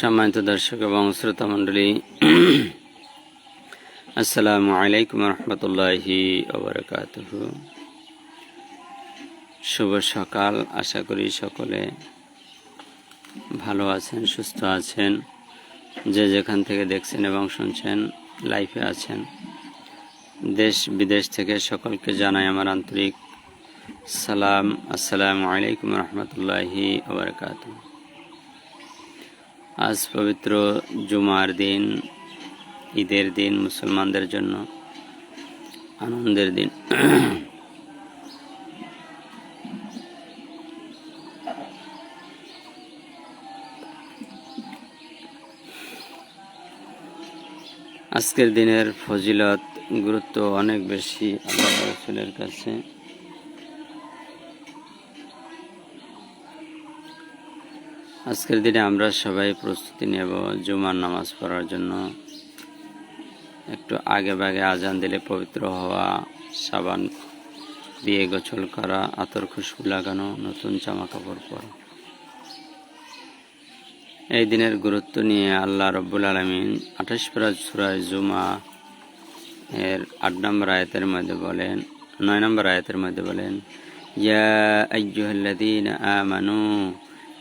সম্মানিত দর্শক এবং শ্রোতা মণ্ডলী, আসসালামু আলাইকুম রহমতুল্লাহি শুভ সকাল, আশা করি সকলে ভালো আছেন, সুস্থ আছেন, যে যেখান থেকে দেখছেন এবং শুনছেন, লাইফে আছেন। দেশ বিদেশ থেকে সকলকে জানাই আমার আন্তরিক সালাম। আসসালামু আলাইকুম রহমতুল্লাহি ওবরাকাত আজ পবিত্র জুমার দিন, ঈদের দিন মুসলমানদের জন্য আনন্দের দিন। আজকের দিনের ফজিলত গুরুত্ব অনেক বেশি আল্লাহ রসুলের কাছে। আজকের দিনে আমরা সবাই প্রস্তুতি নেব জুমার নামাজ পড়ার জন্য। একটু আগে বাগে আজান দিলে পবিত্র হওয়া, সাবান দিয়ে গোছল করা, আতর খুশবু লাগানো, নতুন জামা কাপড় পরা। এই দিনের গুরুত্ব নিয়ে আল্লাহ রব্বুল আলমিন আঠাশ ফেরাজ সুরায় জুমা এর আট নম্বর আয়তের মধ্যে বলেন, নয় নম্বর আয়তের মধ্যে বলেন, ইয়া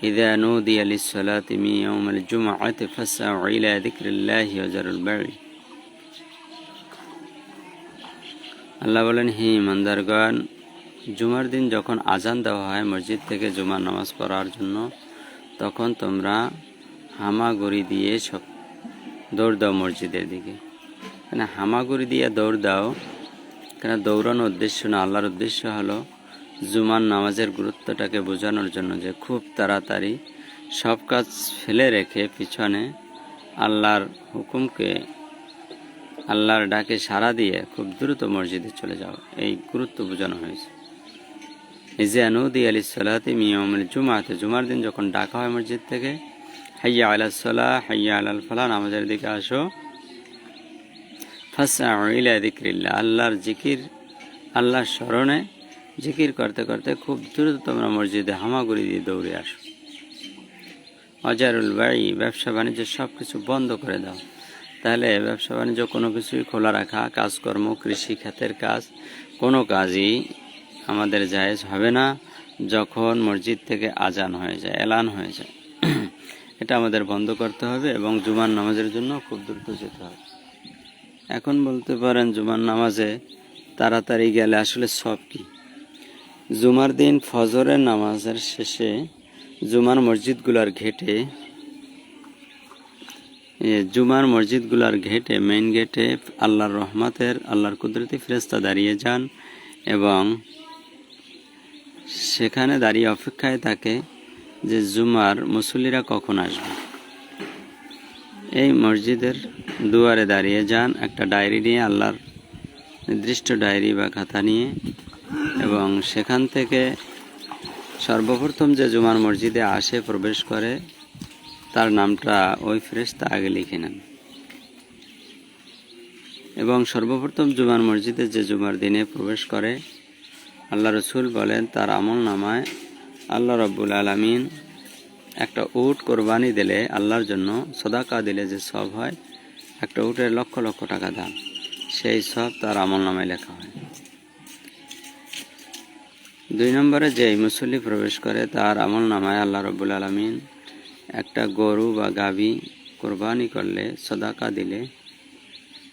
إذا نودي للصلاة من يوم الجمعة فاسعوا إلى ذكر الله وذروا البيع আল্লাহ বলেন হি ইমানদারগণ জুমার দিন যখন আজান দেওয়া হয় মসজিদ থেকে জুমার নামাজ পড়ার জন্য তখন তোমরা হামাগুড়ি দিয়ে সব দৌড় দাও মসজিদের দিকে কেন হামাগুড়ি দিয়ে দৌড় দাও কেন দৌড়ানোর উদ্দেশ্য না আল্লাহর উদ্দেশ্য হলো জুমার নামাজের গুরুত্বটাকে বোঝানোর জন্য যে খুব তাড়াতাড়ি সব কাজ ফেলে রেখে পিছনে আল্লাহর হুকুমকে আল্লাহর ডাকে সাড়া দিয়ে খুব দ্রুত মসজিদে চলে যাও এই গুরুত্ব বোঝানো হয়েছে। আনুদি আলী সালাতে মিয়মের জুমাতে, জুমার দিন যখন ডাকা হয় মসজিদ থেকে, হাইয়া আলাহ সালাহ, হাইয়া আলাল ফালা নামাজের দিকে আসো। ফাঁসা ইলা দিক্রিল্লা আল্লাহর জিকির আল্লাহর স্মরণে জিকির করতে করতে খুব দ্রুত তোমরা মসজিদে হামাগুড়ি দিয়ে দৌড়ে আসো। অজারুল বাড়ি, ব্যবসা বাণিজ্য সব কিছু বন্ধ করে দাও। তাহলে ব্যবসা বাণিজ্য কোনো কিছুই খোলা রাখা, কাজকর্ম, কৃষি খাতের কাজ, কোনো কাজই আমাদের জায়েজ হবে না যখন মসজিদ থেকে আজান হয়ে যায়, এলান হয়ে যায়। এটা আমাদের বন্ধ করতে হবে এবং জুমার নামাজের জন্য খুব দ্রুত যেতে হবে। এখন বলতে পারেন জুমার নামাজে তাড়াতাড়ি গেলে আসলে সব কি? জুমার দিন ফজরের নামাজের শেষে জুমার মসজিদগুলার ঘেটে জুমার মসজিদগুলার ঘেটে মেইন গেটে আল্লাহর রহমতের, আল্লাহর কুদরতি ফেরেস্তা দাঁড়িয়ে যান এবং সেখানে দাঁড়িয়ে অপেক্ষায় থাকে যে জুমার মুসল্লিরা কখন আসবে। এই মসজিদের দুয়ারে দাঁড়িয়ে যান একটা ডায়েরি নিয়ে, আল্লাহর নির্দিষ্ট ডায়েরি বা খাতা নিয়ে। এবং সেখান থেকে সর্বপ্রথম যে জুমার মসজিদে আসে, প্রবেশ করে, তার নামটা ওই ফেরেশতা আগে লিখে নেন। এবং সর্বপ্রথম জুমার মসজিদে যে জুমার দিনে প্রবেশ করে, আল্লাহ রসুল বলেন, তার আমল নামায় আল্লাহ রব্বুল আলমিন একটা উট কোরবানি দিলে, আল্লাহর জন্য সদাকা দিলে যে সব হয়, একটা উটের লক্ষ লক্ষ টাকা দাম সেই সব তার আমল নামায় লেখা হয়। দুই নম্বরে যে মুসল্লি প্রবেশ করে তার আমল নামায় আল্লাহ রব্বুল আলমিন একটা গরু বা গাভী কোরবানি করলে সদাকা দিলে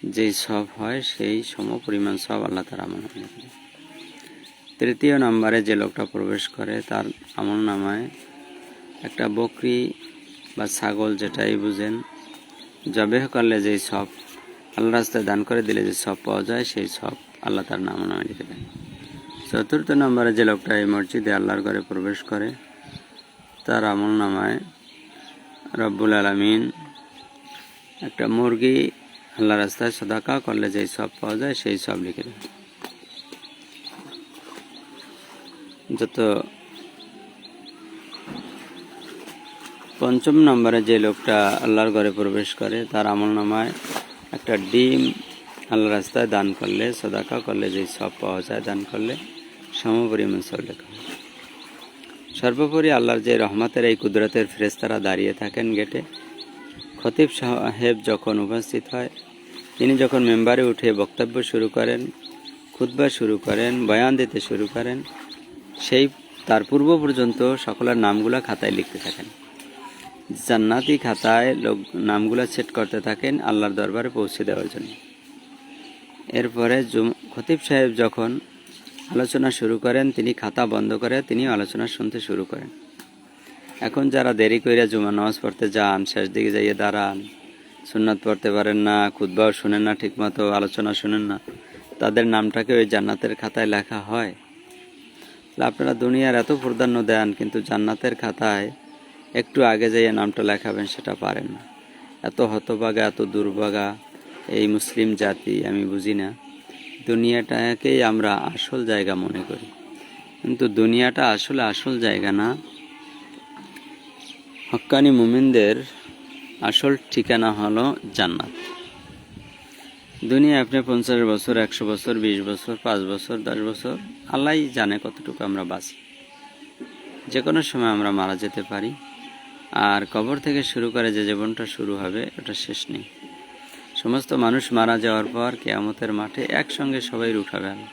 যেই সব হয় সেই সম পরিমাণ সব আল্লাহ তার আমল তৃতীয় নম্বরে যে লোকটা প্রবেশ করে তার আমল নামায় একটা বকরি বা ছাগল যেটাই বুঝেন, জবেহ করলে যেই সব আল্লাহ রাস্তায় দান করে দিলে যে সব পাওয়া যায় সেই সব আল্লাহ তার নাম নামে লিখে দেন চতুর্থ নম্বরে যে লোকটা এই মসজিদে আল্লাহর ঘরে প্রবেশ করে, তার আমল নামায় রব্বুল আলমিন। একটা মুরগি আল্লাহ রাস্তায় সদাকা করলে যেই সব পাওয়া যায় সেই সব লিখে দেয়। যত পঞ্চম নম্বরে যে লোকটা আল্লাহর ঘরে প্রবেশ করে, তার আমল নামায় একটা ডিম আল্লাহ রাস্তায় দান করলে, সদাকা করলে যেই সব পাওয়া যায় দান করলে সমপরিমাণ সব লেখা হয় সর্বোপরি আল্লাহর যে রহমতের এই কুদরতের ফেরেস্তারা দাঁড়িয়ে থাকেন গেটে, খতিব সাহেব যখন উপস্থিত হয়, তিনি যখন মেম্বারে উঠে বক্তব্য শুরু করেন, খুতবা শুরু করেন, বয়ান দিতে শুরু করেন, সেই তার পূর্ব পর্যন্ত সকলের নামগুলো খাতায় লিখতে থাকেন। জান্নাতি খাতায় লোক নামগুলো সেট করতে থাকেন আল্লাহর দরবারে পৌঁছে দেওয়ার জন্য। এরপরে জুম- খতিব সাহেব যখন আলোচনা শুরু করেন, তিনি খাতা বন্ধ করে তিনি আলোচনা শুনতে শুরু করেন। এখন যারা দেরি করে জুমা নামাজ পড়তে যান, শেষ দিকে যাইয়ে দাঁড়ান, সুন্নাত পড়তে পারেন না, খুতবাও শুনেন না, ঠিকমতো আলোচনা শুনেন না, তাদের নামটাকে ওই জান্নাতের খাতায় লেখা হয়। আপনারা দুনিয়ার এত প্রাধান্য দেন, কিন্তু জান্নাতের খাতায় একটু আগে যাইয়ে নামটা লেখাবেন, সেটা পারেন না। এত হতবাগা এত দুর্ভাগা, এই মুসলিম জাতি, আমি বুঝি না। দুনিয়াটাকেই আমরা আসল জায়গা মনে করি। কিন্তু দুনিয়াটা আসলে আসল জায়গা না। হক্কানি মুমিনদের আসল ঠিকানা হলো জান্নাত। দুনিয়া আপনি পঞ্চাশ বছর, একশো বছর, বিশ বছর, পাঁচ বছর, দশ বছর আল্লাহ জানে কতটুকু আমরা বাঁচি। যে কোনো সময় আমরা মারা যেতে পারি। আর কবর থেকে শুরু করে যে জীবনটা শুরু হবে, ওটা শেষ নেই। সমস্ত মানুষ মারা যাওয়ার পর কেয়ামতের মাঠে একসঙ্গে সবাই উঠাবে আল্লাহ।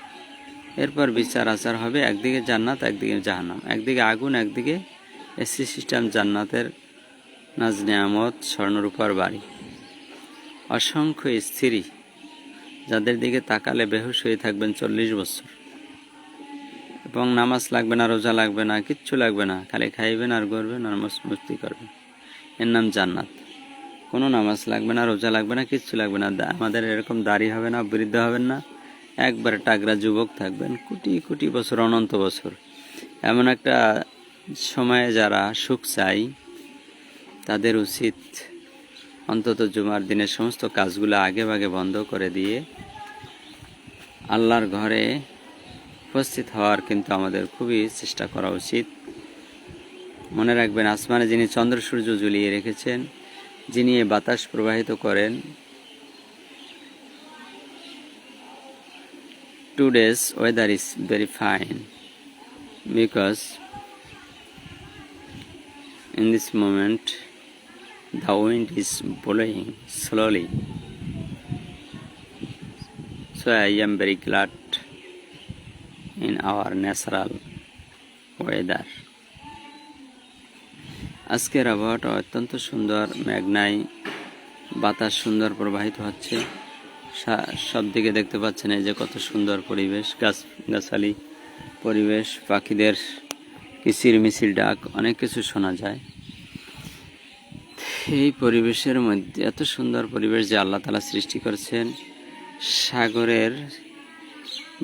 এরপর বিচার আচার হবে, একদিকে জান্নাত, একদিকে জাহান্নাম। একদিকে আগুন, একদিকে এসি সিস্টেম, জান্নাতের নাজ নিয়ামত, স্বর্ণরূপার বাড়ি। অসংখ্য স্ত্রী যাদের দিকে তাকালে বেহুশ হয়ে থাকবেন চল্লিশ বছর। এবং নামাজ লাগবে না, রোজা লাগবে না, কিচ্ছু লাগবে না, খালি খাইবেন আর করবেন আর মস- মস্তি করবেন। এর নাম জান্নাত। কোনো নামাজ লাগবে না, রোজা লাগবে না, কিচ্ছু লাগবে না। আমাদের এরকম দাড়ি হবে না, বৃদ্ধ হবেন না। একবারে টাগরা যুবক থাকবেন, কোটি কোটি বছর, অনন্ত বছর। এমন একটা সময়ে যারা সুখ চাই তাদের উচিত অন্তত জুমার দিনের সমস্ত কাজগুলো আগে ভাগে বন্ধ করে দিয়ে আল্লাহর ঘরে উপস্থিত হওয়ার কিন্তু আমাদের খুবই চেষ্টা করা উচিত। মনে রাখবেন, আসমানে যিনি চন্দ্র সূর্য ঝুলিয়ে রেখেছেন যিনি বাতাস প্রবাহিত করেন today's weather is very fine because in this moment the wind is blowing slowly so I am very glad in our natural weather আজকের আবহাওয়াটা অত্যন্ত সুন্দর মেঘনাই বাতাস সুন্দর প্রবাহিত হচ্ছে। সব দিকে দেখতে পাচ্ছেন এই যে কত সুন্দর পরিবেশ, গাছ, গাছালি পরিবেশ, পাখিদের কিচির মিছিল ডাক, অনেক কিছু শোনা যায়। এই পরিবেশের মধ্যে, এত সুন্দর পরিবেশ যে আল্লাহ তালা সৃষ্টি করেছেন, সাগরের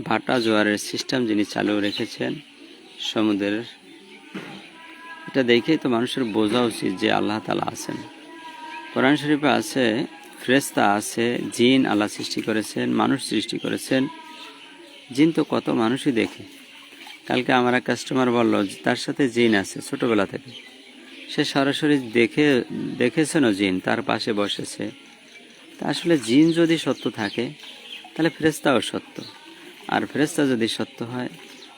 ভাটা জোয়ারের সিস্টেম যিনি চালু রেখেছেন, সমুদ্রের এটা দেখেই তো মানুষের বোঝা উচিত যে আল্লাহ তালা আছেন। কোরআন শরীফে আছে ফ্রেস্তা আছে, জিন আল্লাহ সৃষ্টি করেছেন, মানুষ সৃষ্টি করেছেন। জিন তো কত মানুষই দেখে। কালকে আমার এক কাস্টমার বলল তার সাথে জিন আছে ছোটোবেলা থেকে। সে সরাসরি দেখে দেখেছেনও জিন, তার পাশে বসেছে। তা আসলে জিন যদি সত্য থাকে, তাহলে ফেরেস্তাও সত্য। আর ফেরেস্তা যদি সত্য হয়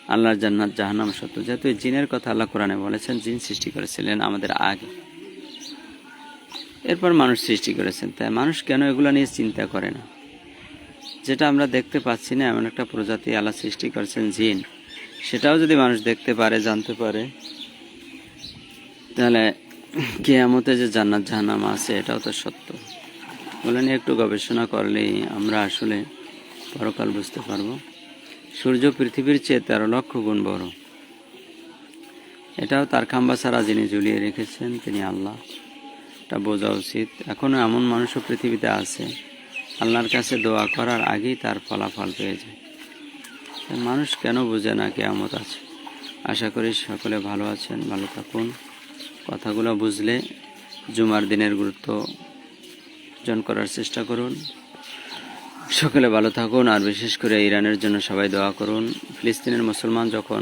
আল্লাহর জান্নাত, জাহান্নাম সত্য। যেহেতু এই জিনের কথা আল্লাহ কোরআনে বলেছেন, জিন সৃষ্টি করেছিলেন আমাদের আগে। এরপর মানুষ সৃষ্টি করেছেন। তাই মানুষ কেন এগুলো নিয়ে চিন্তা করে না? যেটা আমরা দেখতে পাচ্ছি না, এমন একটা প্রজাতি আল্লাহ সৃষ্টি করেছেন, জিন। সেটাও যদি মানুষ দেখতে পারে, জানতে পারে, তাহলে কেয়ামতে যে জান্নাত, জাহান্নাম আছে, এটাও তো সত্য। বলে নিয়ে একটু গবেষণা করলেই আমরা আসলে পরকাল বুঝতে পারব। সূর্য পৃথিবীর চেয়ে তেরো লক্ষ গুণ বড়। এটাও তার খাম্বা ছাড়া যিনি ঝুলিয়ে রেখেছেন, তিনি আল্লাহ। এটা বোঝা উচিত। এখনও এমন মানুষও পৃথিবীতে আছে, আল্লাহর কাছে দোয়া করার আগেই তার ফলাফল পেয়ে যায়। মানুষ কেন বোঝে না কেয়ামত আছে? আশা করি সকলে ভালো আছেন, ভালো থাকুন। কথাগুলো বুঝলে জুমার দিনের গুরুত্ব অর্জন করার চেষ্টা করুন। সকলে ভালো থাকুন, আর বিশেষ করে ইরানের জন্য সবাই দোয়া করুন। ফিলিস্তিনের মুসলমান যখন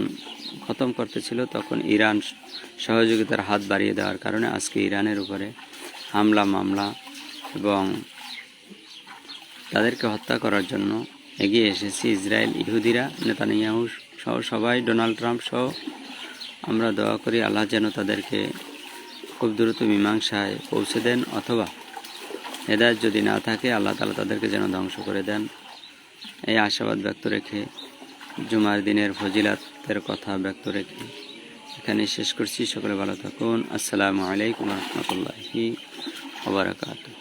খতম করতেছিল, তখন ইরান সহযোগিতার হাত বাড়িয়ে দেওয়ার কারণে আজকে ইরানের উপরে হামলা, মামলা এবং তাদেরকে হত্যা করার জন্য এগিয়ে এসেছে ইসরায়েল ইহুদিরা, নেতানিয়াহু সহ সবাই, ডোনাল্ড ট্রাম্প সহ। আমরা দোয়া করি আল্লাহ যেন তাদেরকে খুব দ্রুত মীমাংসায় পৌঁছে দেন, অথবা হেদায়ত যদি না থাকে, আল্লাহ তালা তাদেরকে যেন ধ্বংস করে দেন। এই আশাবাদ ব্যক্ত রেখে, জুমার দিনের ফজিলাতের কথা ব্যক্ত রেখে এখানে শেষ করছি। সকলে ভালো থাকুন। আসসালামু আলাইকুম রহমতুল্লাহি ওবরাকাতুহ